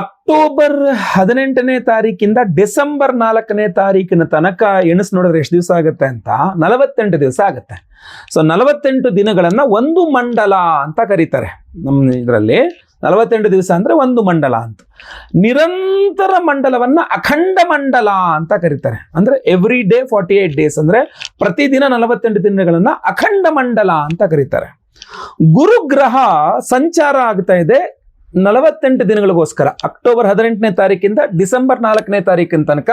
October ಹದಿನೆಂಟನೇ ತಾರೀಕಿಂದ December ನಾಲ್ಕನೇ ತಾರೀಕಿನ ತನಕ ಎಣಿಸ್ ನೋಡಿದ್ರೆ ಎಷ್ಟು ದಿವಸ ಆಗುತ್ತೆ ಅಂತ? ನಲವತ್ತೆಂಟು ದಿವಸ ಆಗುತ್ತೆ. ಸೊ ನಲವತ್ತೆಂಟು ದಿನಗಳನ್ನ ಒಂದು ಮಂಡಲ ಅಂತ ಕರೀತಾರೆ. ನಮ್ಮ ಇದರಲ್ಲಿ ನಲವತ್ತೆಂಟು ದಿವಸ ಅಂದರೆ ಒಂದು ಮಂಡಲ ಅಂತ. ನಿರಂತರ ಮಂಡಲವನ್ನ ಅಖಂಡ ಮಂಡಲ ಅಂತ ಕರೀತಾರೆ. ಅಂದ್ರೆ every day forty eight days ಅಂದ್ರೆ ಪ್ರತಿದಿನ ನಲವತ್ತೆಂಟು ದಿನಗಳನ್ನ ಅಖಂಡ ಮಂಡಲ ಅಂತ ಕರೀತಾರೆ. ಗುರುಗ್ರಹ ಸಂಚಾರ ಆಗ್ತಾ ಇದೆ. ನಲವತ್ತೆಂಟು ದಿನಗಳಿಗೋಸ್ಕರ ಅಕ್ಟೋಬರ್ ಹದಿನೆಂಟನೇ ತಾರೀಕಿಂದ ಡಿಸೆಂಬರ್ ನಾಲ್ಕನೇ ತಾರೀಕಿನ ತನಕ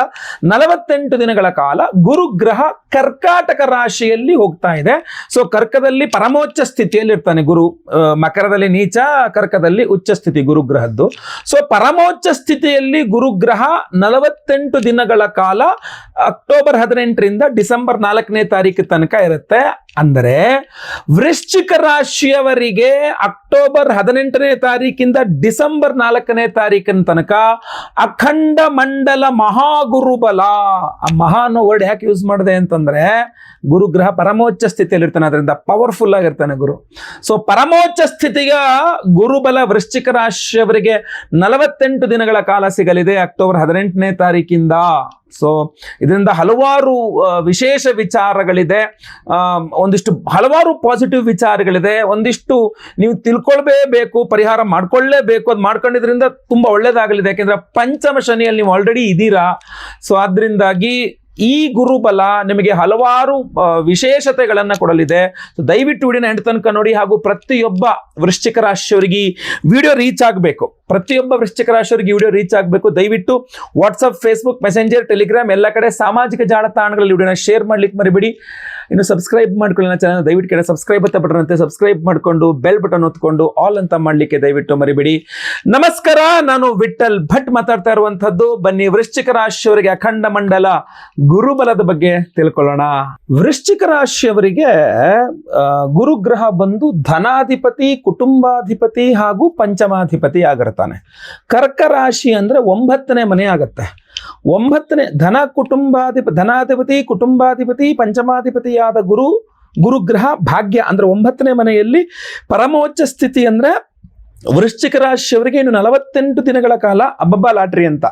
ನಲವತ್ತೆಂಟು ದಿನಗಳ ಕಾಲ ಗುರುಗ್ರಹ ಕರ್ಕಾಟಕ ರಾಶಿಯಲ್ಲಿ ಹೋಗ್ತಾ ಇದೆ. ಸೊ ಕರ್ಕದಲ್ಲಿ ಪರಮೋಚ್ಚ ಸ್ಥಿತಿಯಲ್ಲಿ ಇರ್ತಾನೆ ಗುರು ಮಕರದಲ್ಲಿ ನೀಚ, ಕರ್ಕದಲ್ಲಿ ಉಚ್ಚ ಸ್ಥಿತಿ ಗುರುಗ್ರಹದ್ದು. ಸೊ ಪರಮೋಚ್ಚ ಸ್ಥಿತಿಯಲ್ಲಿ ಗುರುಗ್ರಹ ನಲವತ್ತೆಂಟು ದಿನಗಳ ಕಾಲ ಅಕ್ಟೋಬರ್ ಹದಿನೆಂಟರಿಂದ ಡಿಸೆಂಬರ್ ನಾಲ್ಕನೇ ತಾರೀಕು ತನಕ ಇರುತ್ತೆ. ಅಂದರೆ ವೃಶ್ಚಿಕ ರಾಶಿಯವರಿಗೆ ಅಕ್ಟೋಬರ್ ಹದಿನೆಂಟನೇ ತಾರೀಕಿಂದ ಡಿಸೆಂಬರ್ ನಾಲ್ಕನೇ ತಾರೀಕಿನ ತನಕ ಅಖಂಡ ಮಂಡಲ ಮಹಾಗುರುಬಲ. ಆ ಮಹಾ ಅನ್ನೋ ವರ್ಡ್ ಯಾಕೆ ಯೂಸ್ ಮಾಡಿದೆ ಅಂತಂದ್ರೆ ಗುರುಗ್ರಹ ಪರಮೋಚ್ಚ ಸ್ಥಿತಿಯಲ್ಲಿ ಇರ್ತಾನೆ, ಅದರಿಂದ ಪವರ್ಫುಲ್ ಆಗಿರ್ತಾನೆ ಗುರು. ಸೊ ಪರಮೋಚ್ಚ ಸ್ಥಿತಿಯ ಗುರುಬಲ ವೃಶ್ಚಿಕ ರಾಶಿಯವರಿಗೆ ನಲವತ್ತೆಂಟು ದಿನಗಳ ಕಾಲ ಸಿಗಲಿದೆ ಅಕ್ಟೋಬರ್ ಹದಿನೆಂಟನೇ ತಾರೀಕಿಂದ. ಸೊ ಇದರಿಂದ ಹಲವಾರು ವಿಶೇಷ ವಿಚಾರಗಳಿದೆ. ಒಂದಿಷ್ಟು ಹಲವಾರು ಪಾಸಿಟಿವ್ ವಿಚಾರಗಳಿದೆ. ಒಂದಿಷ್ಟು ನೀವು ತಿಳ್ಕೊಳ್ಬೇಕು ಪರಿಹಾರ ಮಾಡ್ಕೊಳ್ಳೇಬೇಕು, ಅದು ಮಾಡ್ಕೊಂಡಿದ್ರಿಂದ ತುಂಬ ಒಳ್ಳೇದಾಗಲಿದೆ. ಯಾಕೆಂದರೆ ಪಂಚಮ ಶನಿಯಲ್ಲಿ ನೀವು ಆಲ್ರೆಡಿ ಇದ್ದೀರಾ ಸೊ ಆದ್ರಿಂದಾಗಿ ಈ ಗುರುಬಲ ನಿಮಗೆ ಹಲವಾರು ವಿಶೇಷತೆಗಳನ್ನು ಕೊಡಲಿದೆ. ದಯವಿಟ್ಟು ವಿಡಿಯೋನ ಎಂಟು ತನಕ ನೋಡಿ ಹಾಗೂ ಪ್ರತಿಯೊಬ್ಬ ವೃಶ್ಚಿಕ ರಾಶಿಯವರಿಗೆ ವಿಡಿಯೋ ರೀಚ್ ಆಗಬೇಕು. ಪ್ರತಿಯೊಬ್ಬ ವೃಶ್ಚಿಕ ರಾಶಿಯವರಿಗೆ ವಿಡಿಯೋ ರೀಚ್ ಆಗಬೇಕು. ದಯವಿಟ್ಟು ವಾಟ್ಸಪ್ ಫೇಸ್ಬುಕ್ ಮೆಸೆಂಜರ್ ಟೆಲಿಗ್ರಾಮ್ ಎಲ್ಲ ಕಡೆ ಸಾಮಾಜಿಕ ಜಾಲತಾಣಗಳಲ್ಲಿ ವಿಡಿಯೋನ ಶೇರ್ ಮಾಡ್ಲಿಕ್ಕೆ ಮರಿಬೇಡಿ. ಇನ್ನು ಸಬ್ಸ್ಕ್ರೈಬ್ ಮಾಡ್ಕೊಳ್ಳಿ ನನ್ನ ಚಾನಲ್ ದಯವಿಟ್ಟು ಕಡೆ ಸಬ್ಸ್ಕ್ರೈಬ್ ಅಂತ ಬಟನ್ ಅಂತೆ. ಸಬ್ಸ್ಕ್ರೈಬ್ ಮಾಡಿಕೊಂಡು ಬೆಲ್ ಬಟನ್ ಒತ್ಕೊಂಡು ಆಲ್ ಅಂತ ಮಾಡಲಿಕ್ಕೆ ದಯವಿಟ್ಟು ಮರಿಬೇಡಿ. ನಮಸ್ಕಾರ, ನಾನು ವಿಠಲ್ ಭಟ್ ಮಾತಾಡ್ತಾ ಇರುವಂತದ್ದು ಬನ್ನಿ ವೃಶ್ಚಿಕ ರಾಶಿಯವರಿಗೆ ಅಖಂಡ ಮಂಡಲ ಗುರುಬಲದ ಬಗ್ಗೆ ತಿಳ್ಕೊಳ್ಳೋಣ. ವೃಶ್ಚಿಕ ರಾಶಿಯವರಿಗೆ ಗುರುಗ್ರಹ ಬಂದು ಧನಾಧಿಪತಿ, ಕುಟುಂಬಾಧಿಪತಿ ಹಾಗೂ ಪಂಚಮಾಧಿಪತಿ ಆಗಿರ್ತಾನೆ. ಕರ್ಕ ರಾಶಿ ಅಂದ್ರೆ ಒಂಬತ್ತನೇ ಮನೆ ಆಗತ್ತೆ. ಒಂಬತ್ತನೇ ಧನ ಕುಟುಂಬಾಧಿಪ, ಧನಾಧಿಪತಿ, ಕುಟುಂಬಾಧಿಪತಿ, ಪಂಚಮಾಧಿಪತಿಯಾದ ಗುರು, ಗುರುಗ್ರಹ ಭಾಗ್ಯ ಅಂದ್ರೆ ಒಂಬತ್ತನೇ ಮನೆಯಲ್ಲಿ ಪರಮೋಚ್ಚ ಸ್ಥಿತಿ ಅಂದ್ರೆ ವೃಶ್ಚಿಕ ರಾಶಿಯವರಿಗೆ ಇನ್ನು ನಲವತ್ತೆಂಟು ದಿನಗಳ ಕಾಲ ಅಬ್ಬಬ್ಬ ಲಾಟ್ರಿ ಅಂತ.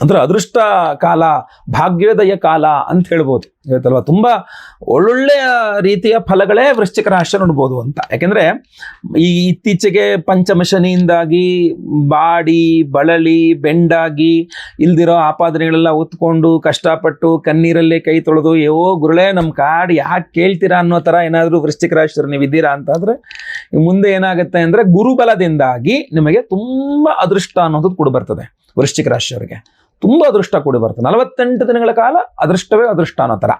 ಅಂದ್ರೆ ಅದೃಷ್ಟ ಕಾಲ, ಭಾಗ್ಯೋದಯ ಕಾಲ ಅಂತ ಹೇಳ್ಬೋದು. ಹೇಳ್ತಲ್ವ? ತುಂಬ ಒಳ್ಳೊಳ್ಳೆಯ ರೀತಿಯ ಫಲಗಳೇ ವೃಶ್ಚಿಕ ರಾಶಿ ನೋಡ್ಬೋದು ಅಂತ. ಯಾಕೆಂದ್ರೆ ಈ ಇತ್ತೀಚೆಗೆ ಪಂಚಮ ಶನಿಯಿಂದಾಗಿ ಬಾಡಿ, ಬಳಲಿ, ಬೆಂಡಾಗಿ ಇಲ್ದಿರೋ ಆಪಾದನೆಗಳೆಲ್ಲ ಉತ್ಕೊಂಡು ಕಷ್ಟಪಟ್ಟು ಕಣ್ಣೀರಲ್ಲೇ ಕೈ ತೊಳೆದು, ಯೋ ಗುರುಳೆ ನಮ್ಮ ಕಾಡು ಯಾಕೆ ಕೇಳ್ತೀರಾ ಅನ್ನೋ ಥರ ಏನಾದರೂ ವೃಶ್ಚಿಕ ರಾಶಿ ನೀವು ಇದ್ದೀರಾ ಅಂತಂದ್ರೆ ಮುಂದೆ ಏನಾಗುತ್ತೆ ಅಂದ್ರೆ ಗುರುಬಲದಿಂದಾಗಿ ನಿಮಗೆ ತುಂಬಾ ಅದೃಷ್ಟ ಅನ್ನೋದು ಕೂಡ ಬರ್ತದೆ. ವೃಶ್ಚಿಕ ರಾಶಿಯವರಿಗೆ. ತುಂಬ ಅದೃಷ್ಟ ಕೂಡಿ ಬರ್ತದೆ ನಲವತ್ತೆಂಟು ದಿನಗಳ ಕಾಲ ಅದೃಷ್ಟವೇ ಅದೃಷ್ಟ ಅನ್ನೋ ಥರ.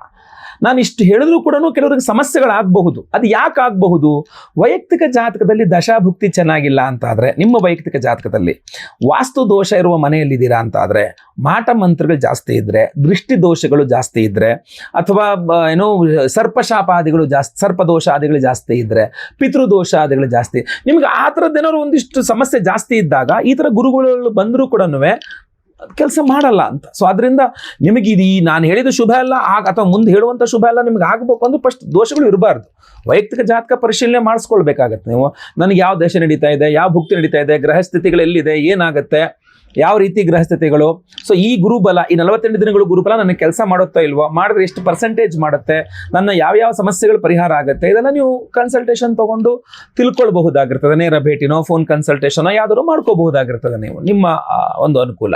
ನಾನು ಇಷ್ಟು ಹೇಳಿದ್ರು ಕೂಡ ಕೆಲವರಿಗೆ ಸಮಸ್ಯೆಗಳಾಗಬಹುದು. ಅದು ಯಾಕೆ ಆಗಬಹುದು? ವೈಯಕ್ತಿಕ ಜಾತಕದಲ್ಲಿ ದಶಾಭುಕ್ತಿ ಚೆನ್ನಾಗಿಲ್ಲ ಅಂತಾದ್ರೆ, ನಿಮ್ಮ ವೈಯಕ್ತಿಕ ಜಾತಕದಲ್ಲಿ ವಾಸ್ತು ದೋಷ ಇರುವ ಮನೆಯಲ್ಲಿದ್ದೀರಾ ಆದರೆ ಮಾಟ ಮಂತ್ರಗಳು ಜಾಸ್ತಿ ಇದ್ದರೆ ದೃಷ್ಟಿ ದೋಷಗಳು ಜಾಸ್ತಿ ಇದ್ದರೆ ಅಥವಾ ಏನು ಸರ್ಪಶಾಪಾದಿಗಳು ಜಾಸ್ತಿ, ಸರ್ಪದೋಷಾದಿಗಳು ಜಾಸ್ತಿ ಇದ್ರೆ, ಪಿತೃದೋಷಾದಿಗಳು ಜಾಸ್ತಿ, ನಿಮ್ಗೆ ಆ ಥರದ್ದೇನಾದ್ರು ಒಂದಿಷ್ಟು ಸಮಸ್ಯೆ ಜಾಸ್ತಿ ಇದ್ದಾಗ ಈ ಥರ ಗುರುಗಳು ಬಂದರೂ ಕೂಡ ಕೆಲಸ ಮಾಡಲ್ಲ ಅಂತ. ಸೊ ಅದರಿಂದ ನಿಮಗೆ ಇದು ಈ ನಾನು ಹೇಳಿದ ಶುಭ ಅಲ್ಲ, ಆಗ ಅಥವಾ ಮುಂದೆ ಹೇಳುವಂಥ ಶುಭ ಎಲ್ಲ ನಿಮ್ಗೆ ಆಗಬೇಕು ಅಂದ್ರೆ ಫಸ್ಟ್ ದೋಷಗಳು ಇರಬಾರ್ದು. ವೈಯಕ್ತಿಕ ಜಾತಕ ಪರಿಶೀಲನೆ ಮಾಡಿಸ್ಕೊಳ್ಬೇಕಾಗತ್ತೆ ನೀವು. ನನಗೆ ಯಾವ ದೇಶ ನಡೀತಾ ಇದೆ, ಯಾವ ಭುಕ್ತಿ ನಡೀತಾ ಇದೆ, ಗ್ರಹ ಸ್ಥಿತಿಗಳು ಎಲ್ಲಿದೆ, ಏನಾಗುತ್ತೆ? ಯಾವ ರೀತಿ ಗ್ರಹಸ್ಥಿತಿಗಳು ಸೊ ಈ ಗುರುಬಲ, ಈ ನಲವತ್ತೆಂಟು ದಿನಗಳು ಗುರುಬಲ ನನಗೆ ಕೆಲಸ ಮಾಡುತ್ತಾ ಇಲ್ವೋ? ಮಾಡಿದ್ರೆ ಎಷ್ಟು ಪರ್ಸೆಂಟೇಜ್ ಮಾಡುತ್ತೆ? ನನ್ನ ಯಾವ ಯಾವ ಸಮಸ್ಯೆಗಳು ಪರಿಹಾರ ಆಗುತ್ತೆ? ಇದೆಲ್ಲ ನೀವು ಕನ್ಸಲ್ಟೇಷನ್ ತಗೊಂಡು ತಿಳ್ಕೊಳ್ಬಹುದಾಗಿರ್ತದೆ. ನೇರ ಭೇಟಿನೋ ಫೋನ್ ಕನ್ಸಲ್ಟೇಷನೋ ಯಾವ್ದಾದ್ರು ಮಾಡ್ಕೋಬಹುದಾಗಿರ್ತದೆ ನೀವು. ನಿಮ್ಮ ಒಂದು ಅನುಕೂಲ.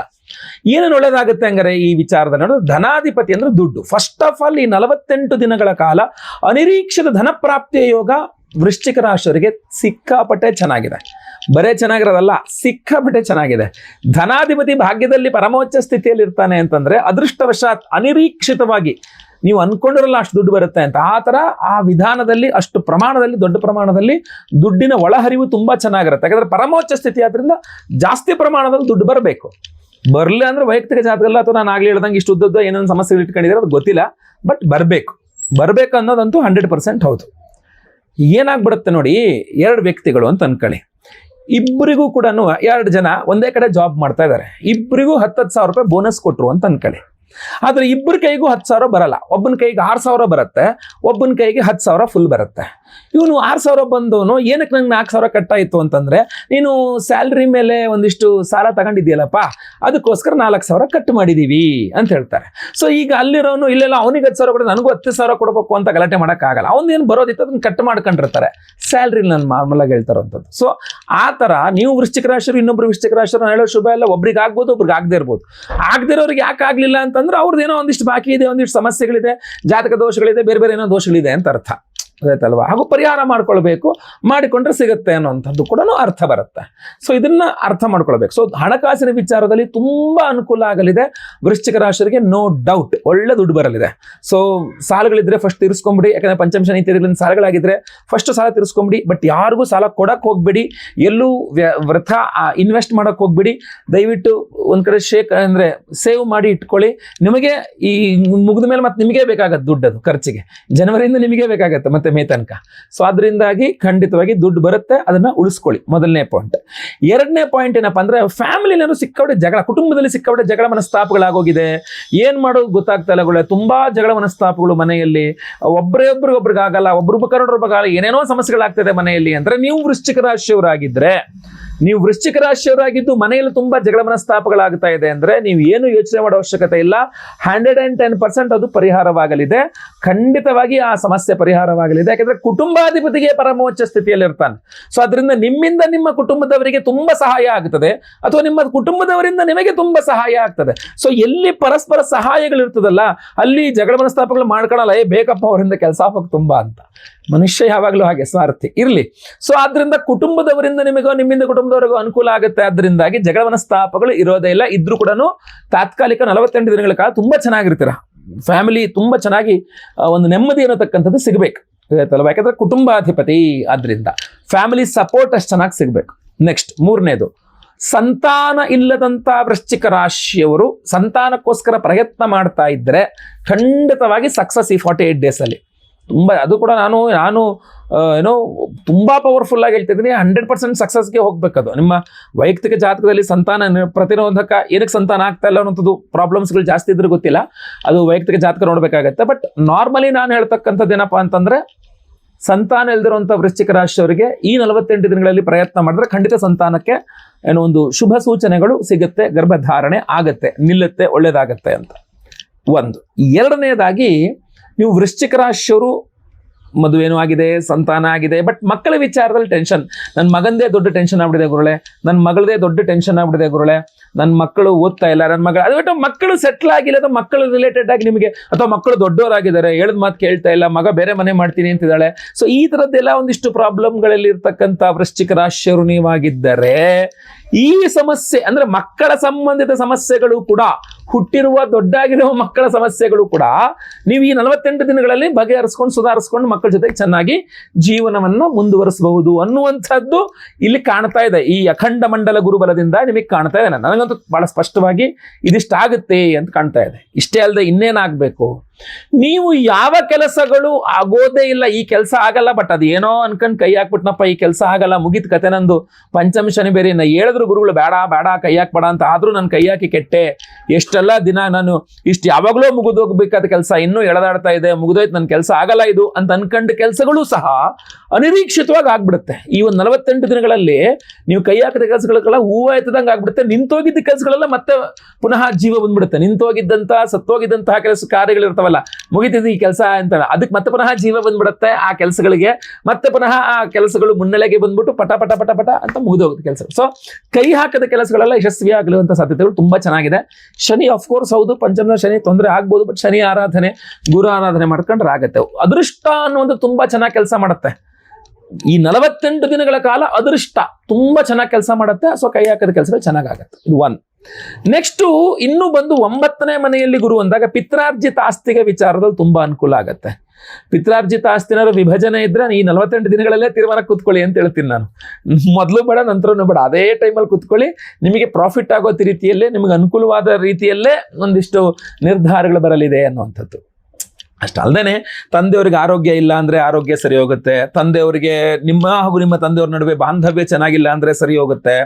ಏನೇನು ಒಳ್ಳೇದಾಗುತ್ತೆ ಹಂಗಾರೆ ಈ ವಿಚಾರದ ನೋಡಿದ್ರೆ ಧನಾಧಿಪತಿ ಅಂದ್ರೆ ದುಡ್ಡು. ಫಸ್ಟ್ ಆಫ್ ಆಲ್ ಈ ನಲವತ್ತೆಂಟು ದಿನಗಳ ಕಾಲ ಅನಿರೀಕ್ಷಿತ ಧನಪ್ರಾಪ್ತಿಯ ಯೋಗ ವೃಶ್ಚಿಕ ರಾಶಿಯವರಿಗೆ ಸಿಕ್ಕಾಪಟ್ಟೆ ಚೆನ್ನಾಗಿದೆ. ಬರೇ ಚೆನ್ನಾಗಿರೋದಲ್ಲ, ಸಿಕ್ಕಾಪಟ್ಟೆ ಚೆನ್ನಾಗಿದೆ. ಧನಾಧಿಪತಿ ಭಾಗ್ಯದಲ್ಲಿ ಪರಮೋಚ್ಚ ಸ್ಥಿತಿಯಲ್ಲಿ ಇರ್ತಾನೆ ಅಂತಂದ್ರೆ ಅದೃಷ್ಟವಶಾತ್ ಅನಿರೀಕ್ಷಿತವಾಗಿ ನೀವು ಅನ್ಕೊಂಡಿರಲ್ಲ ಅಷ್ಟು ದುಡ್ಡು ಬರುತ್ತೆ ಅಂತ. ಆ ಥರ ಆ ವಿಧಾನದಲ್ಲಿ, ಅಷ್ಟು ಪ್ರಮಾಣದಲ್ಲಿ, ದೊಡ್ಡ ಪ್ರಮಾಣದಲ್ಲಿ ದುಡ್ಡಿನ ಒಳಹರಿವು ತುಂಬಾ ಚೆನ್ನಾಗಿರುತ್ತೆ. ಯಾಕಂದರೆ ಪರಮೋಚ್ಚ ಸ್ಥಿತಿ ಆದ್ರಿಂದ ಜಾಸ್ತಿ ಪ್ರಮಾಣದಲ್ಲಿ ದುಡ್ಡು ಬರಬೇಕು. ಬರಲಿ ಅಂದ್ರೆ ವೈಯಕ್ತಿಕ ಜಾತಕಲ್ಲ ಅಥವಾ ನಾನು ಆಗ್ಲಿ ಹೇಳ್ದಂಗೆ ಇಷ್ಟು ಉದ್ದದ್ದು ಏನೇನು ಸಮಸ್ಯೆಗಳು ಇಟ್ಕೊಂಡಿದ್ರೆ ಅದು ಗೊತ್ತಿಲ್ಲ, ಬಟ್ ಬರಬೇಕು. ಬರಬೇಕು ಅನ್ನೋದಂತೂ ಹಂಡ್ರೆಡ್ ಪರ್ಸೆಂಟ್ ಹೌದು. ಏನಾಗ್ಬಿಡುತ್ತೆ ನೋಡಿ, ಎರಡು ವ್ಯಕ್ತಿಗಳು ಅಂತ ಅನ್ಕೊಳ್ಳಿ. ಇಬ್ಬರಿಗೂ ಕೂಡ ಎರಡು ಜನ ಒಂದೇ ಕಡೆ ಜಾಬ್ ಮಾಡ್ತಾ ಇದ್ದಾರೆ ಇಬ್ಬರಿಗೂ ಹತ್ತತ್ತು ಸಾವಿರ ರೂಪಾಯಿ ಬೋನಸ್ ಕೊಟ್ಟರು ಅಂತ ಅನ್ಕೊಳ್ಳಿ. ಆದರೆ ಇಬ್ಬರ ಕೈಗೂ ಹತ್ತು ಸಾವಿರ ಬರಲ್ಲ. ಒಬ್ಬನ ಕೈಗೆ ಆರು ಸಾವಿರ ಬರುತ್ತೆ, ಒಬ್ಬನ ಕೈಗೆ ಹತ್ತು ಸಾವಿರ ಫುಲ್ ಬರುತ್ತೆ. ಇವನು ಆರು ಸಾವಿರ ಬಂದವನು ಏನಕ್ಕೆ ನಂಗೆ ನಾಲ್ಕು ಸಾವಿರ ಕಟ್ಟಾಯಿತು ಅಂತಂದರೆ, ನೀನು ಸ್ಯಾಲ್ರಿ ಮೇಲೆ ಒಂದಿಷ್ಟು ಸಾಲ ತಗೊಂಡಿದ್ದೀಯಲ್ಲಪ್ಪ, ಅದಕ್ಕೋಸ್ಕರ ನಾಲ್ಕು ಸಾವಿರ ಕಟ್ ಮಾಡಿದೀವಿ ಅಂತ ಹೇಳ್ತಾರೆ. ಸೊ ಈಗ ಅಲ್ಲಿರೋನು, ಇಲ್ಲೆಲ್ಲ ಅವನಿಗೆ ಹತ್ತು ಸಾವಿರ ಕೊಡೋದು ನನಗೂ ಹತ್ತು ಸಾವಿರ ಕೊಡಬೇಕು ಅಂತ ಗಲಾಟೆ ಮಾಡೋಕ್ಕಾಗಲ್ಲ. ಅವನೇನು ಬರೋದಿತ್ತು ಅದನ್ನ ಕಟ್ ಮಾಡ್ಕೊಂಡಿರ್ತಾರೆ. ಸ್ಯಾಲ್ರಿ ನಾನು ನಾರ್ಮಲ್ ಹೇಳ್ತಾರಂಥದ್ದು ಸೊ ಆ ಥರ ನೀವು ವೃಶ್ಚಿಕ ರಾಶಿಯರು ಇನ್ನೊಬ್ರು ವೃಶ್ಚಿಕ ರಾಶಿಯರು ಹೇಳೋ ಶುಭ ಎಲ್ಲ ಒಬ್ರಿಗೆ ಆಗ್ಬೋದು, ಒಬ್ರಿಗೆ ಆಗದೆ ಇರ್ಬೋದು. ಆಗದಿರೋರಿಗೆ ಯಾಕೆ ಆಗಲಿಲ್ಲ ಅಂತಂದ್ರೆ ಅವ್ರದ್ದು ಏನೋ ಒಂದಿಷ್ಟು ಬಾಕಿ ಇದೆ, ಒಂದಿಷ್ಟು ಸಮಸ್ಯೆಗಳಿದೆ, ಜಾತಕ ದೋಷಗಳಿದೆ, ಬೇರೆ ಬೇರೆ ಏನೋ ದೋಷಗಳಿದೆ ಅಂತ ಅರ್ಥ. ಗೊತ್ತಾಯ್ತಲ್ವಾ ಹಾಗೂ ಪರಿಹಾರ ಮಾಡ್ಕೊಳ್ಬೇಕು, ಮಾಡಿಕೊಂಡ್ರೆ ಸಿಗುತ್ತೆ ಅನ್ನೋಂಥದ್ದು ಕೂಡ ಅರ್ಥ ಬರುತ್ತೆ. ಸೊ ಇದನ್ನ ಅರ್ಥ ಮಾಡ್ಕೊಳ್ಬೇಕು. ಸೊ ಹಣಕಾಸಿನ ವಿಚಾರದಲ್ಲಿ ತುಂಬಾ ಅನುಕೂಲ ಆಗಲಿದೆ. ವೃಶ್ಚಿಕ ರಾಶಿಯರಿಗೆ ನೋ ಡೌಟ್ ಒಳ್ಳೆ ದುಡ್ಡು ಬರಲಿದೆ. ಸೊ ಸಾಲಗಳಿದ್ರೆ ಫಸ್ಟ್ ತೀರಿಸ್ಕೊಂಬಿಡಿ. ಯಾಕಂದ್ರೆ ಪಂಚಮಶ ನೀತಿಗಳಿಂದ ಸಾಲಗಳಾಗಿದ್ರೆ ಫಸ್ಟ್ ಸಾಲ ತೀರಿಸ್ಕೊಂಬಿಡಿ. ಬಟ್ ಯಾರಿಗೂ ಸಾಲ ಕೊಡಕ್ಕೆ ಹೋಗ್ಬೇಡಿ. ಎಲ್ಲೂ ವ್ಯ- ವೃಥ ಇನ್ವೆಸ್ಟ್ ಮಾಡಕ್ ಹೋಗ್ಬೇಡಿ. ದಯವಿಟ್ಟು ಒಂದ್ ಕಡೆ ಶೇಕ್ ಅಂದ್ರೆ ಸೇವ್ ಮಾಡಿ ಇಟ್ಕೊಳ್ಳಿ. ನಿಮಗೆ ಈ ಮುಗಿದ ಮೇಲೆ ಮತ್ತೆ ನಿಮಗೆ ಬೇಕಾಗತ್ತೆ ದುಡ್ಡು ಅದು ಖರ್ಚಿಗೆ. ಜನವರಿಯಿಂದ ನಿಮಗೆ ಬೇಕಾಗತ್ತೆ. ಮತ್ತೆ ಮೇ ತನಕ. ಸೊ ಅದರಿಂದಾಗಿ ಖಂಡಿತವಾಗಿ ದುಡ್ಡು ಬರುತ್ತೆ, ಅದನ್ನ ಉಳಿಸ್ಕೊಳ್ಳಿ. ಮೊದಲನೇ ಪಾಯಿಂಟ್ ಎರಡನೇ ಪಾಯಿಂಟ್ ಏನಪ್ಪಾ ಅಂದ್ರೆ ಫ್ಯಾಮಿಲಿನೂ ಸಿಕ್ಕವಡೆ ಜಗಳ, ಕುಟುಂಬದಲ್ಲಿ ಸಿಕ್ಕವಡೆ ಜಗಳ ಮನಸ್ತಾಪಗಳಾಗೋಗಿದೆ. ಏನ್ ಮಾಡೋದು ಗೊತ್ತಾಗ್ತಾ ಇಲ್ಲ ತುಂಬ ಜಗಳ ಮನಸ್ತಾಪಗಳು ಮನೆಯಲ್ಲಿ. ಒಬ್ಬರೇ ಒಬ್ರಿಗೊಬ್ರಿಗಾಗಲ್ಲ, ಒಬ್ರು ಆಗಲ್ಲ ಏನೇನೋ ಸಮಸ್ಯೆಗಳಾಗ್ತದೆ ಮನೆಯಲ್ಲಿ. ಅಂದ್ರೆ ನೀವು ವೃಶ್ಚಿಕ ರಾಶಿಯವರಾಗಿದ್ರೆ ನೀವು ವೃಶ್ಚಿಕ ರಾಶಿಯವರಾಗಿದ್ದು ಮನೆಯಲ್ಲಿ ತುಂಬಾ ಜಗಳ ಮನಸ್ತಾಪಗಳಾಗ್ತಾ ಇದೆ ಅಂದ್ರೆ ನೀವು ಏನು ಯೋಚನೆ ಮಾಡೋ ಅವಶ್ಯಕತೆ ಇಲ್ಲ. ಹಂಡ್ರೆಡ್ ಅಂಡ್ ಟೆನ್ ಪರ್ಸೆಂಟ್ ಅದು ಪರಿಹಾರವಾಗಲಿದೆ. ಖಂಡಿತವಾಗಿ ಆ ಸಮಸ್ಯೆ ಪರಿಹಾರವಾಗಲಿದೆ. ಯಾಕಂದ್ರೆ ಕುಟುಂಬಾಧಿಪತಿಗೆ ಪರಮೋಚ್ಚ ಸ್ಥಿತಿಯಲ್ಲಿ ಇರ್ತಾನೆ ಸೊ ಅದರಿಂದ ನಿಮ್ಮಿಂದ ನಿಮ್ಮ ಕುಟುಂಬದವರಿಗೆ ತುಂಬಾ ಸಹಾಯ ಆಗ್ತದೆ. ಅಥವಾ ನಿಮ್ಮ ಕುಟುಂಬದವರಿಂದ ನಿಮಗೆ ತುಂಬಾ ಸಹಾಯ ಆಗ್ತದೆ. ಸೊ ಎಲ್ಲಿ ಪರಸ್ಪರ ಸಹಾಯಗಳಿರ್ತದಲ್ಲ, ಅಲ್ಲಿ ಜಗಳ ಮನಸ್ತಾಪಗಳು ಮಾಡ್ಕೊಳಲ್ಲ, ಏ, ಬೇಕಪ್ಪ, ಅವರಿಂದ ಕೆಲಸ ಹೋಗಿ ತುಂಬಾ ಅಂತ. ಮನುಷ್ಯ ಯಾವಾಗಲೂ ಹಾಗೆ ಸ್ವಾರ್ಥಿ. ಇರ್ಲಿ. ಸೊ ಆದ್ರಿಂದ ಕುಟುಂಬದವರಿಂದ ನಿಮಗೋ, ನಿಮ್ಮಿಂದ ಕುಟುಂಬದವರಿಗೂ ಅನುಕೂಲ ಆಗುತ್ತೆ. ಅದರಿಂದಾಗಿ ಜಗಳ ಮನಸ್ತಾಪಗಳು ಇರೋದೇ ಇಲ್ಲ. ಇದ್ರೂ ಕೂಡ ತಾತ್ಕಾಲಿಕ ನಲವತ್ತೆಂಟು ದಿನಗಳ ಕಾಲ ತುಂಬಾ ಚೆನ್ನಾಗಿರ್ತೀರ. ಫ್ಯಾಮಿಲಿ ತುಂಬಾ ಚೆನ್ನಾಗಿ ಒಂದು ನೆಮ್ಮದಿ ಅನ್ನತಕ್ಕಂಥದ್ದು ಸಿಗಬೇಕು. ಗೊತ್ತಾಯ್ತಲ್ವಾ ಯಾಕಂದ್ರೆ ಕುಟುಂಬಾಧಿಪತಿ ಆದ್ರಿಂದ ಫ್ಯಾಮಿಲಿ ಸಪೋರ್ಟ್ ಅಷ್ಟು ಚೆನ್ನಾಗಿ ಸಿಗಬೇಕು. ನೆಕ್ಸ್ಟ್, ಮೂರನೇದು, ಸಂತಾನ ಇಲ್ಲದಂತ ವೃಶ್ಚಿಕ ರಾಶಿಯವರು ಸಂತಾನಕ್ಕೋಸ್ಕರ ಪ್ರಯತ್ನ ಮಾಡ್ತಾ ಇದ್ರೆ ಖಂಡಿತವಾಗಿ ಸಕ್ಸಸ್ ಈ ಫಾರ್ಟಿ ಏಟ್ ಡೇಸ್ ಅಲ್ಲಿ. ತುಂಬಾ, ಅದು ಕೂಡ ನಾನು ನಾನು ಏನೋ, ತುಂಬ ಪವರ್ಫುಲ್ ಆಗಿ ಹೇಳ್ತಿದ್ದೀನಿ ಹಂಡ್ರೆಡ್ ಪರ್ಸೆಂಟ್ ಸಕ್ಸಸ್ಗೆ ಹೋಗ್ಬೇಕದು. ನಿಮ್ಮ ವೈಯಕ್ತಿಕ ಜಾತಕದಲ್ಲಿ ಸಂತಾನ ಪ್ರತಿರೋಧಕ ಏನಕ್ಕೆ ಸಂತಾನ ಆಗ್ತಾ ಇಲ್ಲ ಅನ್ನೋಂಥದ್ದು ಪ್ರಾಬ್ಲಮ್ಸ್ಗಳು ಜಾಸ್ತಿ ಇದ್ರೆ ಗೊತ್ತಿಲ್ಲ. ಅದು ವೈಯಕ್ತಿಕ ಜಾತಕ ನೋಡಬೇಕಾಗತ್ತೆ. ಬಟ್ ನಾರ್ಮಲಿ ನಾನು ಹೇಳ್ತಕ್ಕಂಥದ್ದು ಏನಪ್ಪ ಅಂತಂದ್ರೆ, ಸಂತಾನ ಇಲ್ದಿರುವಂಥ ವೃಶ್ಚಿಕ ರಾಶಿಯವರಿಗೆ ಈ ನಲವತ್ತೆಂಟು ದಿನಗಳಲ್ಲಿ ಪ್ರಯತ್ನ ಮಾಡಿದ್ರೆ ಖಂಡಿತ ಸಂತಾನಕ್ಕೆ ಏನೋ ಒಂದು ಶುಭ ಸೂಚನೆಗಳು ಸಿಗುತ್ತೆ, ಗರ್ಭಧಾರಣೆ ಆಗತ್ತೆ, ನಿಲ್ಲುತ್ತೆ, ಒಳ್ಳೇದಾಗತ್ತೆ ಅಂತ. ಒಂದು. ಎರಡನೇದಾಗಿ ನೀವು ವೃಶ್ಚಿಕ ರಾಶಿಯವರು, ಮದುವೆನೂ ಆಗಿದೆ, ಸಂತಾನ ಆಗಿದೆ ಬಟ್ ಮಕ್ಕಳ ವಿಚಾರದಲ್ಲಿ ಟೆನ್ಷನ್ ನನ್ನ ಮಗಂದೇ ದೊಡ್ಡ ಟೆನ್ಷನ್ ಆಗ್ಬಿಟ್ಟಿದೆ ಗುರುಳೆ ನನ್ನ ಮಗಳದೇ ದೊಡ್ಡ ಟೆನ್ಷನ್ ಆಗ್ಬಿಟ್ಟಿದೆ ಗುರುಳೆ ನನ್ನ ಮಕ್ಕಳು ಓದ್ತಾ ಇಲ್ಲ ನನ್ನ ಮಗಳು, ಅದು ಬಿಟ್ಟು ಮಕ್ಕಳು ಸೆಟ್ಲ್ ಆಗಿಲ್ಲ ಅಥವಾ ಮಕ್ಕಳು ರಿಲೇಟೆಡ್ ಆಗಿ ನಿಮಗೆ, ಅಥವಾ ಮಕ್ಕಳು ದೊಡ್ಡವರಾಗಿದ್ದಾರೆ, ಹೇಳಿದ ಮಾತು ಕೇಳ್ತಾ ಇಲ್ಲ, ಮಗ ಬೇರೆ ಮನೆ ಮಾಡ್ತೀನಿ ಅಂತಿದ್ದಾಳೆ. ಸೊ ಈ ಥರದ್ದೆಲ್ಲ ಒಂದಿಷ್ಟು ಪ್ರಾಬ್ಲಮ್ಗಳಲ್ಲಿ ಇರ್ತಕ್ಕಂಥ ವೃಶ್ಚಿಕ ರಾಶಿಯರು ನೀವಾಗಿದ್ದರೆ ಈ ಸಮಸ್ಯೆ ಅಂದ್ರೆ ಮಕ್ಕಳ ಸಂಬಂಧಿತ ಸಮಸ್ಯೆಗಳು ಕೂಡ, ಹುಟ್ಟಿರುವ ದೊಡ್ಡಾಗಿರುವ ಮಕ್ಕಳ ಸಮಸ್ಯೆಗಳು ಕೂಡ ನೀವು ಈ ನಲವತ್ತೆಂಟು ದಿನಗಳಲ್ಲಿ ಬಗೆಹರಿಸ್ಕೊಂಡು, ಸುಧಾರಿಸ್ಕೊಂಡು ಮಕ್ಕಳ ಜೊತೆಗೆ ಚೆನ್ನಾಗಿ ಜೀವನವನ್ನ ಮುಂದುವರಿಸಬಹುದು ಅನ್ನುವಂಥದ್ದು ಇಲ್ಲಿ ಕಾಣ್ತಾ ಇದೆ. ಈ ಅಖಂಡ ಮಂಡಲ ಗುರುಬಲದಿಂದ ನಿಮಗೆ ಕಾಣ್ತಾ ಇದೆ. ನನಗಂತೂ ಬಹಳ ಸ್ಪಷ್ಟವಾಗಿ ಇದಿಷ್ಟಾಗುತ್ತೆ ಅಂತ ಕಾಣ್ತಾ ಇದೆ. ಇಷ್ಟೇ ಅಲ್ಲದೆ ಇನ್ನೇನಾಗಬೇಕು ನೀವು ಯಾವ ಕೆಲಸಗಳು ಆಗೋದೇ ಇಲ್ಲ. ಈ ಕೆಲಸ ಆಗಲ್ಲ ಬಟ್ ಅದೇನೋ ಅನ್ಕೊಂಡು ಕೈ ಹಾಕ್ಬಿಟ್ನಪ್ಪ, ಈ ಕೆಲಸ ಆಗಲ್ಲ, ಮುಗಿತ್ ಕತೆ ನಂದು. ಪಂಚಮಿಷನಿ ಬೇರೆ ಹೇಳಿದ್ರು ಗುರುಗಳು, ಬೇಡ ಬೇಡ, ಕೈ ಹಾಕ್ಬೇಡ ಅಂತ. ಆದ್ರೂ ನಾನು ಕೈ ಹಾಕಿ ಕೆಟ್ಟೆ. ಎಷ್ಟೆಲ್ಲ ದಿನ ನಾನು ಇಷ್ಟು ಯಾವಾಗಲೂ ಮುಗಿದೋಗ್ಬೇಕಾದ ಕೆಲಸ ಇನ್ನೂ ಎಳೆದಾಡ್ತಾ ಇದೆ, ಮುಗಿದೋಯ್ತು ನನ್ನ ಕೆಲಸ ಆಗಲ್ಲ ಇದು ಅಂತ ಅನ್ಕೊಂಡ ಕೆಲಸಗಳು ಸಹ ಅನಿರೀಕ್ಷಿತವಾಗಿ ಆಗ್ಬಿಡುತ್ತೆ. ಈ ಒಂದು ನಲವತ್ತೆಂಟು ದಿನಗಳಲ್ಲಿ ನೀವು ಕೈ ಹಾಕಿದ ಕೆಲಸಗಳೆಲ್ಲ ಹೂವು ಎತ್ತದಂಗೆ ಆಗ್ಬಿಡುತ್ತೆ. ನಿಂತೋಗಿದ್ದ ಕೆಲಸಗಳೆಲ್ಲ ಮತ್ತೆ ಪುನಃ ಜೀವ ಬಂದ್ಬಿಡುತ್ತೆ. ನಿಂತೋಗಿದ್ದಂತಹ ಸತ್ತೋಗಿದ್ದಂತಹ ಕೆಲಸ ಕಾರ್ಯಗಳಿರ್ತಾವಲ್ಲ ಮುಗಿತಿದ್ದು ಈ ಕೆಲಸ ಅಂತ ಅದಕ್ಕೆ ಮತ್ತೆ ಪುನಃ ಜೀವ ಬಂದ್ಬಿಡುತ್ತೆ ಆ ಕೆಲಸಗಳಿಗೆ. ಮತ್ತೆ ಪುನಃ ಆ ಕೆಲಸಗಳು ಮುನ್ನೆಲೆಗೆ ಬಂದ್ಬಿಟ್ಟು ಪಟ ಪಟ ಪಟ ಪಟ ಅಂತ ಮುಗಿದೋಗುತ್ತೆ ಕೆಲಸ ಸೊ ಕೈ ಹಾಕದ ಕೆಲಸಗಳೆಲ್ಲ ಯಶಸ್ವಿ ಆಗಲುವಂಥ ಸಾಧ್ಯತೆಗಳು ತುಂಬಾ ಚೆನ್ನಾಗಿದೆ. ಶನಿ ಕೋರ್ಸ್ ಹೌದು, ಪಂಚಮದ ಶನಿ ತೊಂದರೆ ಆಗ್ಬೋದು ಬಟ್ ಶನಿ ಆರಾಧನೆ, ಗುರು ಆರಾಧನೆ ಮಾಡ್ಕೊಂಡ್ರೆ ಆಗತ್ತೆ. ಅದೃಷ್ಟ ಅನ್ನುವಂಥ ತುಂಬಾ ಚೆನ್ನಾಗಿ ಕೆಲಸ ಮಾಡುತ್ತೆ. ಈ ನಲವತ್ತೆಂಟು ದಿನಗಳ ಕಾಲ ಅದೃಷ್ಟ ತುಂಬಾ ಚೆನ್ನಾಗಿ ಕೆಲಸ ಮಾಡುತ್ತೆ. ಸೊ ಕೈ ಹಾಕದ ಕೆಲಸಗಳು ಚೆನ್ನಾಗಾಗತ್ತೆ ಇದು ಒನ್ ನೆಕ್ಸ್ಟು ಇನ್ನು ಬಂದು ಒಂಬತ್ತನೇ ಮನೆಯಲ್ಲಿ ಗುರು ಅಂದಾಗ ಪಿತ್ರಾರ್ಜಿತ ಆಸ್ತಿಗೆ ವಿಚಾರದಲ್ಲಿ ತುಂಬಾ ಅನುಕೂಲ ಆಗತ್ತೆ. ಪಿತ್ರಾರ್ಜಿತ ಆಸ್ತಿನಾರು ವಿಭಜನೆ ಇದ್ರೆ ಈ ನಲವತ್ತೆಂಟು ದಿನಗಳಲ್ಲೇ ತೀರ್ಮಾನ ಕೂತ್ಕೊಳ್ಳಿ ಅಂತ ಹೇಳ್ತೀನಿ ನಾನು. ಮೊದಲು ಬೇಡ, ನಂತರನೂ ಬೇಡ. ಅದೇ ಟೈಮಲ್ಲಿ ಕೂತ್ಕೊಳ್ಳಿ. ನಿಮಗೆ ಪ್ರಾಫಿಟ್ ಆಗೋ ರೀತಿಯಲ್ಲೇ, ನಿಮಗೆ ಅನುಕೂಲವಾದ ರೀತಿಯಲ್ಲೇ ಒಂದಿಷ್ಟು ನಿರ್ಧಾರಗಳು ಬರಲಿದೆ ಅನ್ನುವಂಥದ್ದು. ಅಷ್ಟಲ್ದೇನೆ ತಂದೆಯವ್ರಿಗೆ ಆರೋಗ್ಯ ಇಲ್ಲ ಅಂದ್ರೆ ಆರೋಗ್ಯ ಸರಿ ಹೋಗುತ್ತೆ. ತಂದೆಯವರಿಗೆ ನಿಮ್ಮ ಹಾಗೂ ನಿಮ್ಮ ತಂದೆಯವ್ರ ನಡುವೆ ಬಾಂಧವ್ಯ ಚೆನ್ನಾಗಿಲ್ಲ ಅಂದ್ರೆ ಸರಿ ಹೋಗುತ್ತೆ.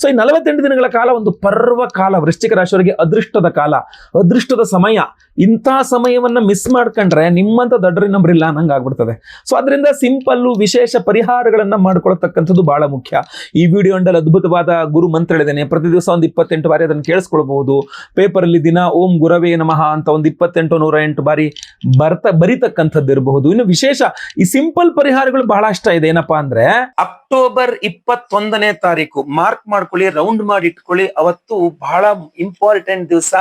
ಸೊ ಈ ನಲವತ್ತೆಂಟು ದಿನಗಳ ಕಾಲ ಒಂದು ಪರ್ವ ಕಾಲ, ವೃಶ್ಚಿಕ ರಾಶಿಯವರಿಗೆ ಅದೃಷ್ಟದ ಕಾಲ, ಅದೃಷ್ಟದ ಸಮಯ. ಇಂಥ ಸಮಯವನ್ನ ಮಿಸ್ ಮಾಡ್ಕೊಂಡ್ರೆ ನಿಮ್ಮಂತ ದಡ್ರಿ ನಂಬರ್ ಇಲ್ಲ ಅನ್ನಂಗೆ ಆಗ್ಬಿಡ್ತದೆ. ಸೊ ಅದರಿಂದ ಸಿಂಪಲ್ಲು ವಿಶೇಷ ಪರಿಹಾರಗಳನ್ನು ಮಾಡ್ಕೊಳ್ತಕ್ಕಂಥದ್ದು ಬಹಳ ಮುಖ್ಯ. ಈ ವಿಡಿಯೋ ಅಂಡಲ್ಲಿ ಅದ್ಭುತವಾದ ಗುರು ಮಂತ್ರ ಹೇಳಿದ್ದೇನೆ. ಪ್ರತಿ ದಿವಸ ಒಂದು ಇಪ್ಪತ್ತೆಂಟು ಬಾರಿ ಅದನ್ನು ಕೇಳಿಸ್ಕೊಳ್ಬಹುದು. ಪೇಪರಲ್ಲಿ ದಿನ ಓಂ ಗುರವೇ ನಮಃ ಅಂತ ಒಂದು ಇಪ್ಪತ್ತೆಂಟು ನೂರ ಎಂಟು ಬಾರಿ ಬರ್ತಾ ಬರಿತಕ್ಕಂಥದ್ದು ಇರಬಹುದು. ಇನ್ನು ವಿಶೇಷ ಈ ಸಿಂಪಲ್ ಪರಿಹಾರಗಳು ಬಹಳ ಇಷ್ಟ ಇದೆ. ಏನಪ್ಪಾ ಅಂದ್ರೆ ಅಕ್ಟೋಬರ್ ಇಪ್ಪತ್ತೊಂದನೇ ತಾರೀಕು ಮಾರ್ಕ್ ಮಾಡ್ಕೊಳ್ಳಿ ರೌಂಡ್ ಮಾಡಿ ಇಟ್ಕೊಳ್ಳಿ. ಅವತ್ತು ಬಹಳ ಇಂಪಾರ್ಟೆಂಟ್ ದಿವಸ.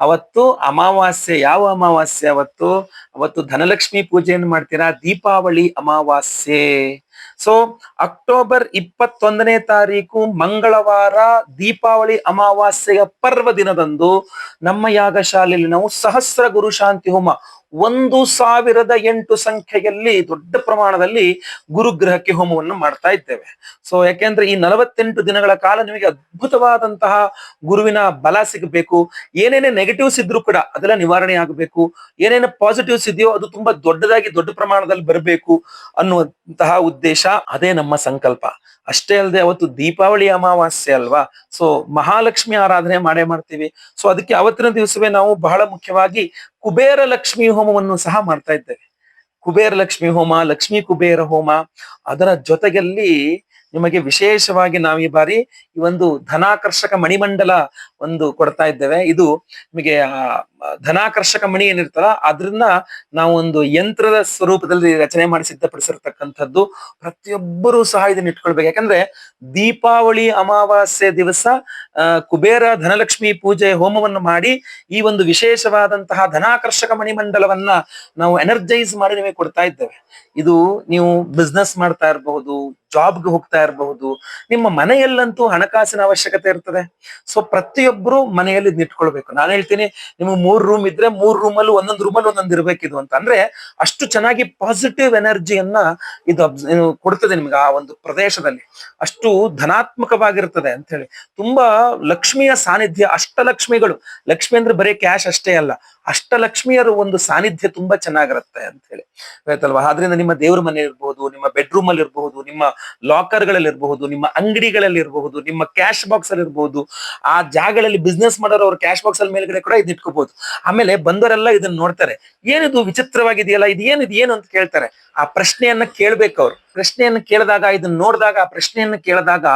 ಅವತ್ತು ಅಮಾವಾಸ್ಯೆ. ಯಾವ ಅಮಾವಾಸ್ಯೆ ಅವತ್ತು? ಅವತ್ತು ಧನಲಕ್ಷ್ಮಿ ಪೂಜೆಯನ್ನು ಮಾಡ್ತೀರಾ? ದೀಪಾವಳಿ ಅಮಾವಾಸ್ಯೆ. ಸೊ ಅಕ್ಟೋಬರ್ ಇಪ್ಪತ್ತೊಂದನೇ ತಾರೀಕು ಮಂಗಳವಾರ ದೀಪಾವಳಿ ಅಮಾವಾಸ್ಯೆಯ ಪರ್ವ ದಿನದಂದು ನಮ್ಮ ಯಾಗಶಾಲೆಯಲ್ಲಿ ನಾವು ಸಹಸ್ರ ಗುರು ಶಾಂತಿ ಹೋಮ ಒಂದು ಸಾವಿರದ ಎಂಟು ಸಂಖ್ಯೆಯಲ್ಲಿ ದೊಡ್ಡ ಪ್ರಮಾಣದಲ್ಲಿ ಗುರುಗ್ರಹಕ್ಕೆ ಹೋಮವನ್ನು ಮಾಡ್ತಾ ಇದ್ದೇವೆ. ಸೊ ಯಾಕೆಂದ್ರೆ ಈ ನಲವತ್ತೆಂಟು ದಿನಗಳ ಕಾಲ ನಿಮಗೆ ಅದ್ಭುತವಾದಂತಹ ಗುರುವಿನ ಬಲ ಸಿಗಬೇಕು. ಏನೇನೇ ನೆಗೆಟಿವ್ಸ್ ಇದ್ರೂ ಕೂಡ ಅದೆಲ್ಲ ನಿವಾರಣೆ ಆಗಬೇಕು. ಏನೇನು ಪಾಸಿಟಿವ್ಸ್ ಇದೆಯೋ ಅದು ತುಂಬಾ ದೊಡ್ಡದಾಗಿ ದೊಡ್ಡ ಪ್ರಮಾಣದಲ್ಲಿ ಬರಬೇಕು ಅನ್ನುವಂತಹ ಉದ್ದೇಶ ಅದೇ ನಮ್ಮ ಸಂಕಲ್ಪ. ಅಷ್ಟೇ ಅಲ್ಲದೆ ಅವತ್ತು ದೀಪಾವಳಿ ಅಮಾವಾಸ್ಯೆ ಅಲ್ವಾ? ಸೊ ಮಹಾಲಕ್ಷ್ಮಿ ಆರಾಧನೆ ಮಾಡೇ ಮಾಡ್ತೀವಿ. ಸೊ ಅದಕ್ಕೆ ಅವತ್ತಿನ ದಿವಸವೇ ನಾವು ಬಹಳ ಮುಖ್ಯವಾಗಿ ಕುಬೇರ ಲಕ್ಷ್ಮಿ ಹೋಮವನ್ನು ಸಹ ಮಾಡ್ತಾ ಇದ್ದೇವೆ. ಕುಬೇರ ಲಕ್ಷ್ಮಿ ಹೋಮ, ಲಕ್ಷ್ಮೀ ಕುಬೇರ ಹೋಮ, ಅದರ ಜೊತೆಯಲ್ಲಿ ನಿಮಗೆ ವಿಶೇಷವಾಗಿ ನಾವು ಈ ಬಾರಿ ಈ ಒಂದು ಧನಾಕರ್ಷಕ ಮಣಿಮಂಡಲ ಒಂದು ಕೊಡ್ತಾ ಇದ್ದೇವೆ. ಇದು ನಿಮಗೆ ಧನಾಕರ್ಷಕ ಮಣಿ ಏನಿರ್ತಲ್ಲ ಅದನ್ನ ನಾವು ಒಂದು ಯಂತ್ರದ ಸ್ವರೂಪದಲ್ಲಿ ರಚನೆ ಮಾಡಿ ಸಿದ್ಧಪಡಿಸಿರ್ತಕ್ಕಂಥದ್ದು ಪ್ರತಿಯೊಬ್ಬರೂ ಸಹ ಇದನ್ನ ಇಟ್ಕೊಳ್ಬೇಕು. ಯಾಕಂದ್ರೆ ದೀಪಾವಳಿ, ಅಮಾವಾಸ್ಯೆ ದಿವಸ ಕುಬೇರ, ಧನಲಕ್ಷ್ಮಿ ಪೂಜೆ, ಹೋಮವನ್ನು ಮಾಡಿ ಈ ಒಂದು ವಿಶೇಷವಾದಂತಹ ಧನಾಕರ್ಷಕ ಮಣಿಮಂಡಲವನ್ನ ನಾವು ಎನರ್ಜೈಸ್ ಮಾಡಿ ನಿಮಗೆ ಕೊಡ್ತಾ ಇದ್ದೇವೆ. ಇದು ನೀವು ಬಿಸ್ನೆಸ್ ಮಾಡ್ತಾ ಇರಬಹುದು, ಜಾಬ್ಗೆ ಹೋಗ್ತಾ ಇರಬಹುದು, ನಿಮ್ಮ ಮನೆಯಲ್ಲಂತೂ ಹಣಕಾಸಿನ ಅವಶ್ಯಕತೆ ಇರ್ತದೆ. ಸೊ ಪ್ರತಿಯೊಬ್ಬರು ಮನೆಯಲ್ಲಿ ಇಟ್ಕೊಳ್ಬೇಕು. ನಾನು ಹೇಳ್ತೀನಿ ನಿಮ್ಗೆ ಮೂರ್ ರೂಮ್ ಇದ್ರೆ ಮೂರ್ ರೂಮ್ ಅಲ್ಲಿ ಒಂದೊಂದು ರೂಮಲ್ಲಿ ಒಂದೊಂದ್ ಇರ್ಬೇಕಿದು ಅಂತ. ಅಂದ್ರೆ ಅಷ್ಟು ಚೆನ್ನಾಗಿ ಪಾಸಿಟಿವ್ ಎನರ್ಜಿಯನ್ನ ಇದು ಕೊಡ್ತದೆ ನಿಮ್ಗೆ ಆ ಒಂದು ಪ್ರದೇಶದಲ್ಲಿ. ಅಷ್ಟು ಧನಾತ್ಮಕವಾಗಿರ್ತದೆ ಅಂತ ಹೇಳಿ. ತುಂಬಾ ಲಕ್ಷ್ಮಿಯ ಸಾನ್ನಿಧ್ಯ, ಅಷ್ಟಲಕ್ಷ್ಮಿಗಳು. ಲಕ್ಷ್ಮಿ ಅಂದ್ರೆ ಬರೀ ಕ್ಯಾಶ್ ಅಷ್ಟೇ ಅಲ್ಲ. ಅಷ್ಟಲಕ್ಷ್ಮಿಯರ ಒಂದು ಸಾನ್ನಿಧ್ಯ ತುಂಬಾ ಚೆನ್ನಾಗಿರುತ್ತೆ ಅಂತ ಹೇಳಿ ಆಯ್ತಲ್ವಾ ಆದ್ರಿಂದ ನಿಮ್ಮ ದೇವ್ರ ಮನೆ ಇರಬಹುದು ನಿಮ್ಮ ಬೆಡ್ರೂಮ್ ಅಲ್ಲಿ ಇರಬಹುದು, ನಿಮ್ಮ ಲಾಕರ್ಗಳಲ್ಲಿ ಇರಬಹುದು ನಿಮ್ಮ ಅಂಗಡಿಗಳಲ್ಲಿ ಇರಬಹುದು ನಿಮ್ಮ ಕ್ಯಾಶ್ ಬಾಕ್ಸ್ ಅಲ್ಲಿ ಇರಬಹುದು ಆ ಜಾಗಗಳಲ್ಲಿ ಬಿಸ್ನೆಸ್ ಮಾಡೋರು ಅವ್ರ ಕ್ಯಾಶ್ ಬಾಕ್ಸ್ ಅಲ್ಲಿ ಮೇಲ್ಗಡೆ ಕೂಡ ಇದ್ ಇಟ್ಕೋಬಹುದು. ಆಮೇಲೆ ಬಂದವರೆಲ್ಲ ಇದನ್ನ ನೋಡ್ತಾರೆ. ಏನಿದು ವಿಚಿತ್ರವಾಗಿದೆಯಲ್ಲ ಇದು ಏನಿದು ಏನು ಅಂತ ಕೇಳ್ತಾರೆ. ಆ ಪ್ರಶ್ನೆಯನ್ನ ಕೇಳ್ಬೇಕು ಅವ್ರು. ಪ್ರಶ್ನೆಯನ್ನ ಕೇಳಿದಾಗ, ಇದನ್ನ ನೋಡಿದಾಗ, ಆ ಪ್ರಶ್ನೆಯನ್ನ ಕೇಳಿದಾಗ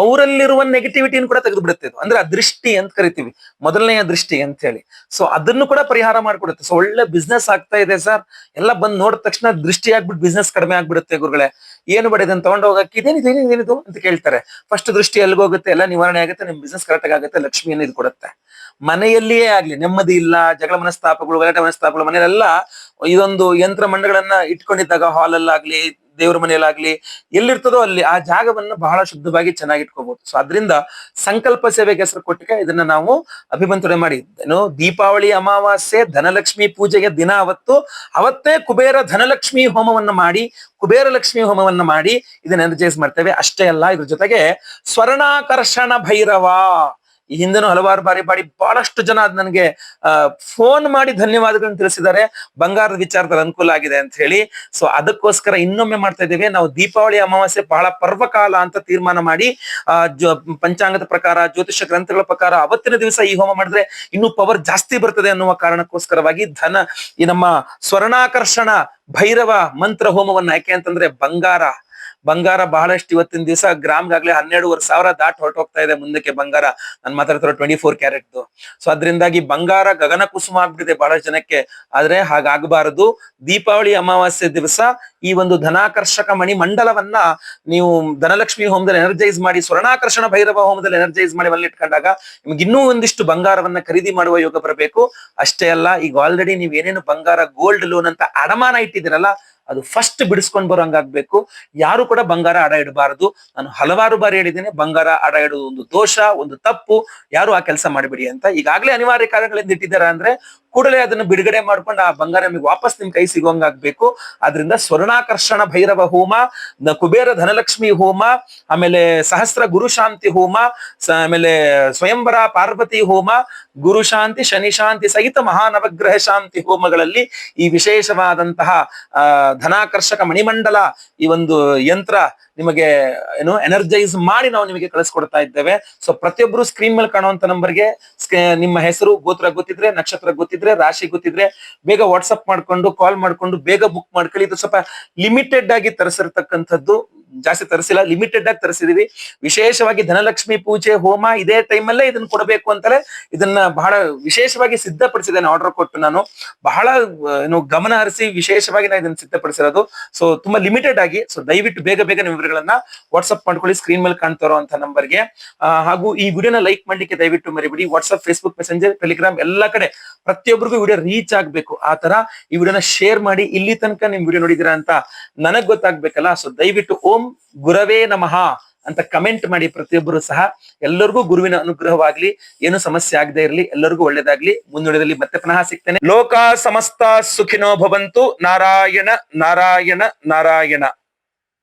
ಅವರಲ್ಲಿರುವ ನೆಗೆಟಿವಿಟಿಯನ್ನು ಕೂಡ ತೆಗೆದು ಬಿಡುತ್ತೆ ಇದು. ಅಂದ್ರೆ ಆ ದೃಷ್ಟಿ ಅಂತ ಕರಿತೀವಿ. ಮೊದಲನೆಯ ದೃಷ್ಟಿ ಅಂತ ಹೇಳಿ ಸೊ ಅದನ್ನು ಕೂಡ ಪರಿಹಾರ ಮಾಡ್ಕೊಡುತ್ತೆ. ಸೊ ಒಳ್ಳೆ ಬಿಸ್ನೆಸ್ ಆಗ್ತಾ ಇದೆ ಸರ್. ಎಲ್ಲ ಬಂದ್ ನೋಡಿದ ತಕ್ಷಣ ದೃಷ್ಟಿ ಆಗ್ಬಿಟ್ಟು ಬಿಸ್ನೆಸ್ ಕಡಿಮೆ ಆಗ್ಬಿಡುತ್ತೆ ಗುರುಗಳೇ. ಏನು ಬೇಡ, ಇದನ್ನ ತಗೊಂಡು ಹೋಗಕ್ಕೆ ಇದೇನಿದು ಏನಿದು ಅಂತ ಕೇಳ್ತಾರೆ. ಫಸ್ಟ್ ದೃಷ್ಟಿ ಎಲ್ಲಿಗೋಗುತ್ತೆ? ಎಲ್ಲ ನಿವಾರಣೆ ಆಗುತ್ತೆ, ನಿಮ್ ಬಿಸ್ನೆಸ್ ಕರೆಕ್ಟ್ ಆಗುತ್ತೆ, ಲಕ್ಷ್ಮಿಯನ್ನು ಇದು ಕೊಡುತ್ತೆ. ಮನೆಯಲ್ಲಿಯೇ ಆಗ್ಲಿ, ನೆಮ್ಮದಿ ಇಲ್ಲ, ಜಗಳ ಮನಸ್ತಾಪಗಳು, ಗಲಾಟೆ ಮನಸ್ತಾಪಗಳು, ಮನೆಯಲ್ಲೆಲ್ಲ ಇದೊಂದು ಯಂತ್ರ ಮಂಡಗಳನ್ನ ಇಟ್ಕೊಂಡಿದ್ದಾಗ ಹಾಲ್ ಅಲ್ಲಾಗ್ಲಿ, ದೇವ್ರ ಮನೆಯಲ್ಲಾಗ್ಲಿ, ಎಲ್ಲಿರ್ತದೋ ಅಲ್ಲಿ ಆ ಜಾಗವನ್ನ ಬಹಳ ಶುದ್ಧವಾಗಿ ಚೆನ್ನಾಗಿ ಇಟ್ಕೋಬಹುದು ಸೊ ಅದರಿಂದ ಸಂಕಲ್ಪ ಸೇವೆಗೆ ಹೆಸರು ಕೊಟ್ಟಿಗೆ ಇದನ್ನ ನಾವು ಅಭಿಮಂತ್ರಣೆ ಮಾಡಿ. ಏನು, ದೀಪಾವಳಿ, ಅಮಾವಾಸ್ಯೆ, ಧನಲಕ್ಷ್ಮಿ ಪೂಜೆಗೆ ದಿನ ಅವತ್ತು ಅವತ್ತೇ ಕುಬೇರ ಧನಲಕ್ಷ್ಮಿ ಹೋಮವನ್ನ ಮಾಡಿ, ಕುಬೇರ ಲಕ್ಷ್ಮಿ ಹೋಮವನ್ನ ಮಾಡಿ ಇದನ್ನ ಎನರ್ಜೈಸ್ ಮಾಡ್ತೇವೆ. ಅಷ್ಟೇ ಅಲ್ಲ, ಇದ್ರ ಜೊತೆಗೆ ಸ್ವರ್ಣಾಕರ್ಷಣ ಭೈರವ. ಈ ಹಿಂದೆನೂ ಹಲವಾರು ಬಾರಿ ಬಾರಿ ಬಹಳಷ್ಟು ಜನ ಅದ್ ನನಗೆ ಫೋನ್ ಮಾಡಿ ಧನ್ಯವಾದಗಳನ್ನ ತಿಳಿಸಿದ್ದಾರೆ. ಬಂಗಾರದ ವಿಚಾರದಲ್ಲಿ ಅನುಕೂಲ ಆಗಿದೆ ಅಂತ ಹೇಳಿ. ಸೊ ಅದಕ್ಕೋಸ್ಕರ ಇನ್ನೊಮ್ಮೆ ಮಾಡ್ತಾ ಇದ್ದೇವೆ. ನಾವು ದೀಪಾವಳಿ ಅಮಾವಾಸ್ಯೆ ಬಹಳ ಪರ್ವಕಾಲ ಅಂತ ತೀರ್ಮಾನ ಮಾಡಿ ಪಂಚಾಂಗದ ಪ್ರಕಾರ ಜ್ಯೋತಿಷ ಗ್ರಂಥಗಳ ಪ್ರಕಾರ ಅವತ್ತಿನ ದಿವಸ ಈ ಹೋಮ ಮಾಡಿದ್ರೆ ಇನ್ನೂ ಪವರ್ ಜಾಸ್ತಿ ಬರ್ತದೆ ಅನ್ನುವ ಕಾರಣಕ್ಕೋಸ್ಕರವಾಗಿ ಧನ, ಈ ನಮ್ಮ ಸ್ವರ್ಣಾಕರ್ಷಣ ಭೈರವ ಮಂತ್ರ ಹೋಮವನ್ನು ಯಾಕೆ ಅಂತಂದ್ರೆ ಬಂಗಾರ. ಬಂಗಾರ ಬಹಳಷ್ಟು ಇವತ್ತಿನ ದಿವಸ ಗ್ರಾಮ್ಗಾಗ್ಲೇ ಹನ್ನೆರಡುವರೆ ಸಾವಿರ ದಾಟ್ ಹೊರಟೋಗ್ತಾ ಇದೆ ಮುಂದಕ್ಕೆ ಬಂಗಾರ. ನಾನು ಮಾತಾಡ್ತಿರೋ ಟ್ವೆಂಟಿ ಫೋರ್ ಕ್ಯಾರೆಟ್ದು ಸೊ ಅದರಿಂದಾಗಿ ಬಂಗಾರ ಗಗನ ಕುಸುಮ ಆಗ್ಬಿಟ್ಟಿದೆ ಬಹಳಷ್ಟು ಜನಕ್ಕೆ. ಆದ್ರೆ ಹಾಗಾಗಬಾರದು. ದೀಪಾವಳಿ ಅಮಾವಾಸ್ಯೆ ದಿವಸ ಈ ಒಂದು ಧನಾಕರ್ಷಕ ಮಣಿ ಮಂಡಲವನ್ನ ನೀವು ಧನಲಕ್ಷ್ಮಿ ಹೋಮದಲ್ಲಿ ಎನರ್ಜೈಸ್ ಮಾಡಿ, ಸ್ವರ್ಣಾಕರ್ಷಣ ಭೈರವ ಹೋಮದಲ್ಲಿ ಎನರ್ಜೈಸ್ ಮಾಡಿ ಮನೇಲಿ ಇಟ್ಕೊಂಡಾಗ ನಿಮ್ಗೆ ಇನ್ನೂ ಒಂದಿಷ್ಟು ಬಂಗಾರವನ್ನ ಖರೀದಿ ಮಾಡುವ ಯೋಗ ಬರಬೇಕು. ಅಷ್ಟೇ ಅಲ್ಲ, ಈಗ ಆಲ್ರೆಡಿ ನೀವು ಏನೇನು ಬಂಗಾರ ಗೋಲ್ಡ್ ಲೋನ್ ಅಂತ ಅಡಮಾನ ಇಟ್ಟಿದ್ದೀರಲ್ಲ ಅದು ಫಸ್ಟ್ ಬಿಡಿಸ್ಕೊಂಡ್ ಬರೋಂಗಾಗ್ಬೇಕು. ಯಾರು ಕೂಡ ಬಂಗಾರ ಅಡ ಇಡಬಾರದು. ನಾನು ಹಲವಾರು ಬಾರಿ ಹೇಳಿದ್ದೀನಿ, ಬಂಗಾರ ಅಡ ಇಡೋದು ಒಂದು ದೋಷ, ಒಂದು ತಪ್ಪು. ಯಾರು ಆ ಕೆಲಸ ಮಾಡಿಬಿಡಿ ಅಂತ. ಈಗಾಗಲೇ ಅನಿವಾರ್ಯ ಕಾರಣಗಳಿಂದ ಇಟ್ಟಿದ್ದಾರೆ ಅಂದ್ರೆ ಕೂಡಲೇ ಅದನ್ನು ಬಿಡುಗಡೆ ಮಾಡ್ಕೊಂಡು ಆ ಬಂಗಾರ ನಿಮಗೆ ವಾಪಸ್ ನಿಮ್ ಕೈ ಸಿಗೋಂಗಾಗ್ಬೇಕು ಅದರಿಂದ ಸ್ವರ್ಣಾಕರ್ಷಣ ಭೈರವ ಹೋಮ, ನ- ಕುಬೇರ ಧನಲಕ್ಷ್ಮಿ ಹೋಮ, ಆಮೇಲೆ ಸಹಸ್ರ ಗುರು ಶಾಂತಿ ಹೋಮ ಆಮೇಲೆ ಸ್ವಯಂವರ ಪಾರ್ವತಿ ಹೋಮ, ಗುರು ಶಾಂತಿ, ಶನಿ ಶಾಂತಿ ಸಹಿತ ಮಹಾನವಗ್ರಹ ಶಾಂತಿ ಹೋಮಗಳಲ್ಲಿ ಈ ವಿಶೇಷವಾದಂತಹ ಧನಾಕರ್ಷಕ ಮಣಿಮಂಡಲ ಈ ಒಂದು ಯಂತ್ರ ನಿಮಗೆ, ಏನು ಎನರ್ಜೈಸ್ ಮಾಡಿ ನಾವು ನಿಮಗೆ ಕಳಿಸ್ಕೊಡ್ತಾ ಇದ್ದೇವೆ. ಸೊ ಪ್ರತಿಯೊಬ್ಬರು ಸ್ಕ್ರೀನ್ ಮೇಲೆ ಕಾಣುವಂತ ನಂಬರ್ಗೆ ನಿಮ್ಮ ಹೆಸರು, ಗೋತ್ರ ಗೊತ್ತಿದ್ರೆ ನಕ್ಷತ್ರ ಗೊತ್ತಿದ್ರೆ ಗೊತ್ತಿದ್ರೆ, ರಾಶಿ ಗೊತ್ತಿದ್ರೆ ಬೇಗ ವಾಟ್ಸಪ್ ಮಾಡ್ಕೊಂಡು ಕಾಲ್ ಮಾಡ್ಕೊಂಡು, ಬೇಗ ಬುಕ್ ಮಾಡ್ಕೊಳ್ಳಿ. ಇದು ಸ್ವಲ್ಪ ಲಿಮಿಟೆಡ್ ಆಗಿ ತರಿಸಿರ್ತಕ್ಕಂಥದ್ದು. ಜಾಸ್ತಿ ತರಿಸಿಲ್ಲ ಲಿಮಿಟೆಡ್ ಆಗಿ ತರಿಸಿದೀವಿ. ವಿಶೇಷವಾಗಿ ಧನಲಕ್ಷ್ಮಿ ಪೂಜೆ, ಹೋಮ ಇದೇ ಟೈಮಲ್ಲೇ ಇದನ್ನ ಕೊಡಬೇಕು ಅಂತಲೇ ಇದನ್ನ ಬಹಳ ವಿಶೇಷವಾಗಿ ಸಿದ್ಧಪಡಿಸಿದ್ದೇನೆ ಆರ್ಡರ್ ಕೊಟ್ಟು ನಾನು. ಬಹಳ ಏನು ಗಮನ ಹರಿಸಿ ವಿಶೇಷವಾಗಿ ನಾನು ಇದನ್ನ ಸಿದ್ಧಪಡಿಸಿರೋದು. ಸೊ ತುಂಬಾ ಲಿಮಿಟೆಡ್ ಆಗಿ ಸೊ ದಯವಿಟ್ಟು ಬೇಗ ಬೇಗ ನಿಮ್ಮ ವಿವರಗಳನ್ನ ವಾಟ್ಸ್ಆಪ್ ಮಾಡ್ಕೊಳ್ಳಿ ಸ್ಕ್ರೀನ್ ಮೇಲೆ ಕಾಣ್ತಾ ಅಂತ ನಂಬರ್ಗೆ ಹಾಗೂ ಈ ವಿಡಿಯೋನ ಲೈಕ್ ಮಾಡ್ಲಿಕ್ಕೆ ದಯವಿಟ್ಟು ಮರಿಬಿಡಿ. ವಾಟ್ಸ್ಆಪ್ ಫೇಸ್ಬುಕ್ ಮೆಸೆಂಜರ್ ಟೆಲಿಗ್ರಾಮ್ ಎಲ್ಲಾ ಕಡೆ ಪ್ರತಿಯೊಬ್ಬರಿಗೂ ವಿಡಿಯೋ ರೀಚ್ ಆಗ್ಬೇಕು. ಆ ತರ ಈ ವಿಡಿಯೋನ ಶೇರ್ ಮಾಡಿ ಇಲ್ಲಿ ತನಕ ನಿಮ್ ವಿಡಿಯೋ ನೋಡಿದಿರಾ ಅಂತ ನನಗ್ ಗೊತ್ತಾಗ್ಬೇಕಲ್ಲ. ಸೊ ದಯವಿಟ್ಟು ಓಂ ಗುರವೇ ನಮಃ ಅಂತ ಕಮೆಂಟ್ ಮಾಡಿ ಪ್ರತಿಯೊಬ್ಬರು ಸಹ ಎಲ್ಲರಿಗೂ ಗುರುವಿನ ಅನುಗ್ರಹವಾಗ್ಲಿ, ಏನು ಸಮಸ್ಯೆ ಆಗದೆ ಇರಲಿ, ಎಲ್ಲರಿಗೂ ಒಳ್ಳೇದಾಗ್ಲಿ. ಮುಂದುವರೆದಲ್ಲಿ ಮತ್ತೆ ಪುನಃ ಸಿಗ್ತೇನೆ. ಲೋಕ ಸಮಸ್ತ ಸುಖಿನೋ ಭವಂತು. ನಾರಾಯಣ ನಾರಾಯಣ ನಾರಾಯಣ.